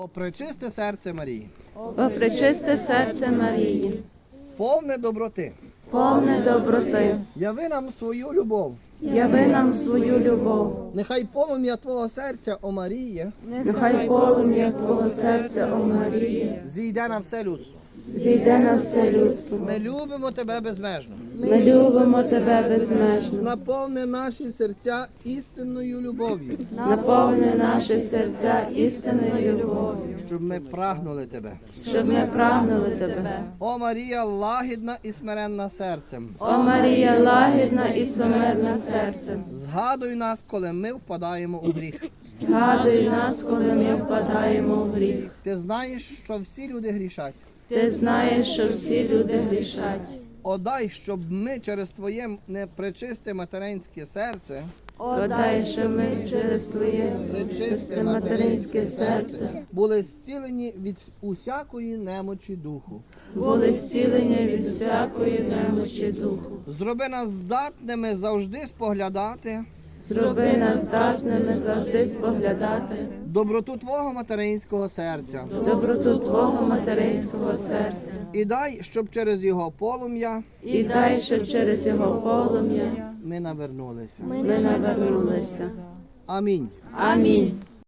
О, пречисте серце Марії, О пречисте серце Марії, повне доброти, повне доброти, яви нам свою любов. Яви нам свою любов, Нехай полум'я Твого серця, о Маріє, нехай полум'я Твого серця, о Марії, зійде на все людство. зійде на все людство. Ми любимо Тебе безмежно. Ми любимо Тебе безмежно. Наповни наші серця істинною любов'ю, Наповни наші серця істинною любов'ю, щоб ми прагнули Тебе. щоб ми прагнули Тебе. О Марія, лагідна і смиренна серцем. О Марія, лагідна і сумирна серцем, Згадуй нас, коли ми впадаємо у гріх. згадуй нас, коли ми впадаємо в гріх. Ти знаєш, що всі люди грішать. Ти знаєш, що всі люди грішать. Одай, щоб ми через Твоє непречисте материнське серце Подай, що ми через Твоє чисте материнське серце були зцілені від усякої немочі духу. були зцілені від всякої немочі духу. Зроби нас здатними завжди споглядати Зроби нас здатними завжди споглядати доброту Твого материнського серця. доброту Твого материнського серця. І дай, щоб через його полум'я І дай, щоб через його полум'я ми навернулися. ми навернулися. Амінь. Амінь.